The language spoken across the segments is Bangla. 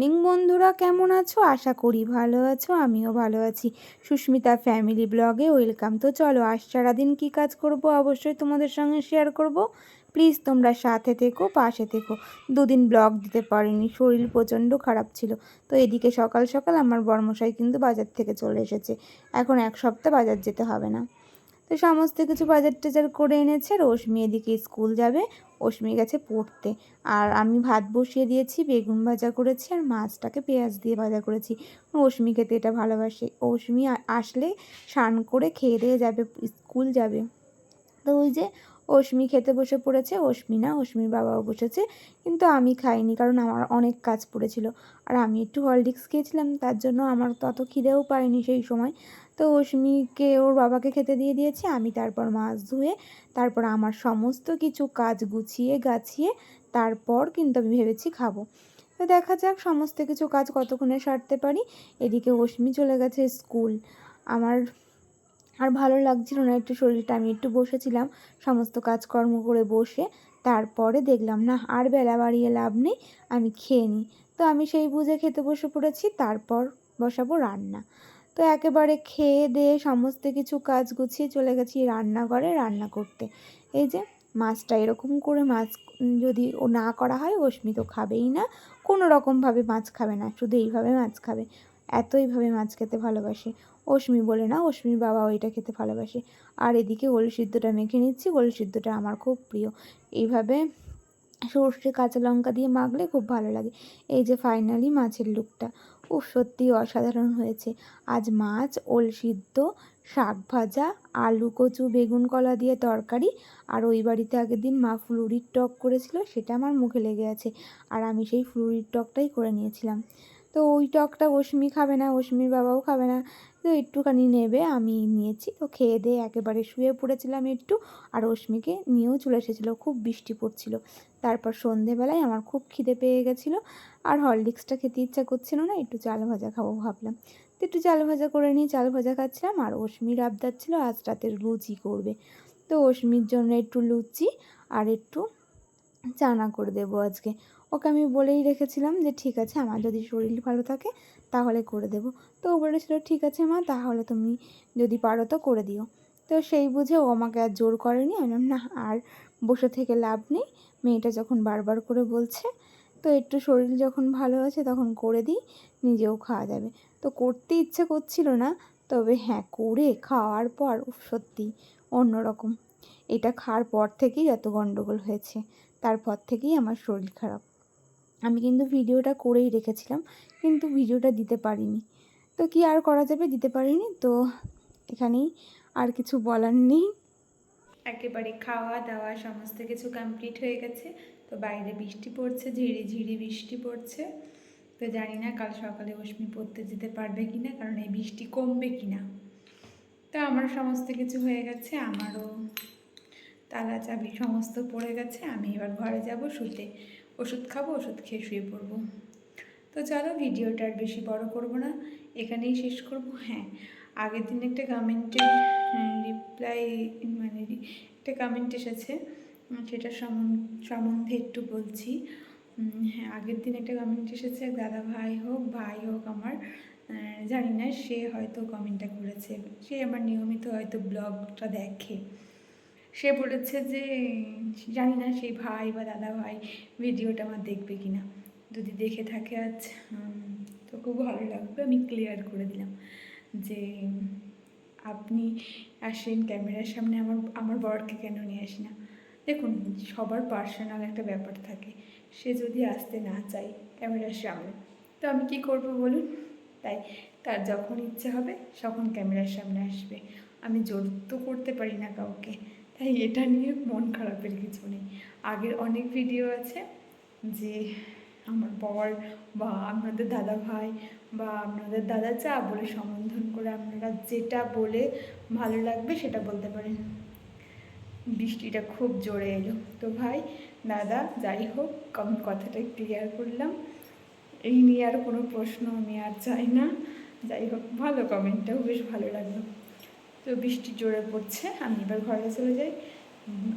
মর্নিং বন্ধুরা, কেমন আছো? আশা করি ভালো আছো, আমিও ভালো আছি। সুস্মিতা ফ্যামিলি ব্লগে ওয়েলকাম। তো চলো, আজ সারাদিন কী কাজ করব অবশ্যই তোমাদের সঙ্গে শেয়ার করব। প্লিজ তোমরা সাথে থেকো, পাশে থেকো। দুদিন ব্লগ দিতে পারিনি, শরীর প্রচণ্ড খারাপ ছিল। তো এদিকে সকাল সকাল আমার বর্মশাই কিন্তু বাজার থেকে চলে এসেছে। এখন এক সপ্তাহ বাজার যেতে হবে না। তো সমস্ত কিছু বাজার টাজার করে এনেছে আর রশ্মি এদিকে স্কুল যাবে অশ্মি গেছে পড়তে। আর আমি ভাত বসিয়ে দিয়েছি, বেগুন ভাজা করেছি আর মাছটাকে পেঁয়াজ দিয়ে ভাজা করেছি। অশ্মি খেতে এটা ভালোবাসে। অশ্মি আসলে স্নান করে খেয়ে দিয়ে যাবে, স্কুল যাবে। তো ওই যে অশ্মি খেতে বসে পড়েছে, অশ্মি না, অশ্মির বাবাও বসেছে, কিন্তু আমি খাইনি কারণ আমার অনেক কাজ পড়েছিল। আর আমি একটু হলডিক্স খেয়েছিলাম, তার জন্য আমার তত খিদেও পাইনি সেই সময়। তো অশ্মিকে, ওর বাবাকে খেতে দিয়ে দিয়েছি, আমি তারপর মাছ ধুয়ে, তারপর আমার সমস্ত কিছু কাজ গুছিয়ে গাছিয়ে, তারপর কিন্তু আমি ভেবেছি খাব। তো দেখা যাক, সমস্ত কিছু কাজ কতক্ষণে সারতে পারি। এদিকে অশ্মি চলে গেছে স্কুল। আমার আর ভালো লাগছিল না একটু শরীরটা। আমি একটু বসেছিলাম, সমস্ত কাজকর্ম করে বসে, তারপরে দেখলাম, না, আর বেলা বাড়িয়ে লাভ নেই, আমি খেয়ে নিই। তো আমি সেই বুঝে খেতে বসে পড়েছি, তারপর বসাবো রান্না। তো একেবারে খেয়ে দিয়ে সমস্ত কিছু কাজ গুছিয়ে চলে গেছি রান্নাঘরে রান্না করতে। এই যে, মাছটা এরকম করে মাছ যদি ও না করা হয় অস্মি তো খাবেই না, কোনো রকমভাবে মাছ খাবে না, শুধু এইভাবে মাছ খাবে। এত এইভাবে মাছ খেতে ভালোবাসে। অশ্মি বলে, না, অশ্মির বাবা ওইটা খেতে ভালোবাসে। আর এদিকে ওল সিদ্ধটা মেখে নিচ্ছি। ওল সিদ্ধটা আমার খুব প্রিয়। এইভাবে সর্ষে, কাঁচা লঙ্কা দিয়ে মাখলে খুব ভালো লাগে। এই যে ফাইনালি মাছের লুকটা খুব সত্যি অসাধারণ হয়েছে। আজ মাছ, ওল সিদ্ধ, শাক ভাজা, আলু, কচু, বেগুন, কলা দিয়ে তরকারি। আর ওই বাড়িতে আগের দিন মা ফ্লুরির টক করেছিল, সেটা আমার মুখে লেগে আছে। আর আমি সেই ফ্লুরির টকটাই করে নিয়েছিলাম। তো ওই টকটা অশ্মি খাবে না অশ্মির বাবাও খাবে না। তো একটুখানি নেবে, আমি নিয়েছি। তো খেয়ে দিয়ে একেবারে শুয়ে পড়েছিলাম একটু, আর অশ্মিকে নিয়েও চলে এসেছিল। খুব বৃষ্টি পড়ছিল। তারপর সন্ধেবেলায় আমার খুব খিদে পেয়ে গেছিল। আর হরলিক্সটা খেতে ইচ্ছা করছিল না, একটু চাল ভাজা খাব ভাবলাম। তো একটু চাল ভাজা করে নিয়ে চাল ভাজা খাচ্ছিলাম, আর অশ্মির আবদার ছিল আজ রাতের লুচি করবে। তো অশ্মির জন্য একটু লুচি আর একটু চানা করে দেবো আজকে। ওকে আমি বলেই রেখেছিলাম যে, ঠিক আছে, আমার যদি শরীর ভালো থাকে, তাহলে করে দেব। তো ও বলেছিল, ঠিক আছে মা, তাহলে তুমি যদি পারো তো করে দিও। তো সেই বুঝে ও আমাকে আর জোর করেনি। আমি না, আর বসে থেকে লাভ নেই। মেয়েটা যখন বারবার করে বলছে, তো একটু শরীর যখন ভালো আছে, তখন করে দিই, নিজেও খাওয়া যাবে। তো করতে ইচ্ছে করছিল না, তবে হ্যাঁ করে খাওয়ার পর সত্যি অন্যরকম। এটা খাওয়ার পর থেকেই এত গণ্ডগোল হয়েছে। তারপর থেকেই আমার শরীর খারাপ। আমি কিন্তু ভিডিওটা করেই রেখেছিলাম, কিন্তু ভিডিওটা দিতে পারিনি। তো কি আর করা যাবে? দিতে পারিনি, তো এখানেই আর কিছু বলার নেই। একেবারে খাওয়া দাওয়া সমস্ত কিছু কমপ্লিট হয়ে গেছে। তো বাইরে বৃষ্টি পড়ছে, ঝিরি ঝিরি বৃষ্টি পড়ছে। তো জানি না কাল সকালে অশ্মি পড়তে যেতে পারবে কি না কারণ এই বৃষ্টি কমবে কি না তো আমার সমস্ত কিছু হয়ে গেছে, আমারও তালা চাবি সমস্ত পড়ে গেছে, আমি এবার ঘরে যাব শুতে। ওষুধ খাব, ওষুধ খেয়ে শুয়ে পড়ব। তো চলো ভিডিওটা আর বেশি বড় করব না, এখানেই শেষ করব। হ্যাঁ আগের দিন একটা কমেন্টের রিপ্লাই মানে একটা কমেন্ট এসেছে সেটা সম্বন্ধে একটু বলছি। হ্যাঁ আগের দিন একটা কমেন্ট এসেছে, দাদা ভাই হোক ভাই হোক আমার জানি না, সে হয়তো কমেন্টটা করেছে। সে আমার নিয়মিত হয়তো ব্লগটা দেখে। সে বলেছে যে, জানি না সেই ভাই বা দাদা ভাই ভিডিওটা আমার দেখবে কি না। যদি দেখে থাকে আজ তো খুব ভালো লাগবে। আমি ক্লিয়ার করে দিলাম যে, আপনি আসেন ক্যামেরার সামনে, আমার আমার বরকে কেন নিয়ে আসি না? দেখুন, সবার পার্সোনাল একটা ব্যাপার থাকে। সে যদি আসতে না চায় ক্যামেরার সামনে, তো আমি কি করব বলুন? তাই, তার যখন ইচ্ছে হবে, তখন ক্যামেরার সামনে আসবে। আমি জোর তো করতে পারি না কাউকে। তাই এটা নিয়ে মন খারাপের কিছু নেই। আগের অনেক ভিডিও আছে যে আমার বর বা আপনাদের দাদা ভাই বা আপনাদের দাদা চা বলে সম্বোধন করে আপনারা যেটা বলে ভালো লাগবে সেটা বলতে পারেন। বৃষ্টিটা খুব জোরে এলো। তো ভাই, দাদা, যাই হোক, আমি কথাটা ক্লিয়ার করলাম। এই নিয়ে আর কোনো প্রশ্ন আমি আর চাই না। যাই হোক, ভালো কমেন্টটাও বেশ ভালো লাগল। তো বৃষ্টি জোরে পড়ছে, আমি এবার ঘরে চলে যাই।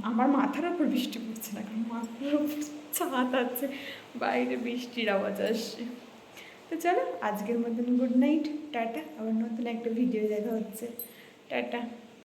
আমার মাথার ওপর বৃষ্টি পড়ছে না, কারণ মাথার ওপর ছাদ আছে বাইরে বৃষ্টির আওয়াজ আসছে। তো চলো, আজকের মতন গুড নাইট টাটা, আবার নতুন একটা ভিডিও দেখা হচ্ছে। টাটা।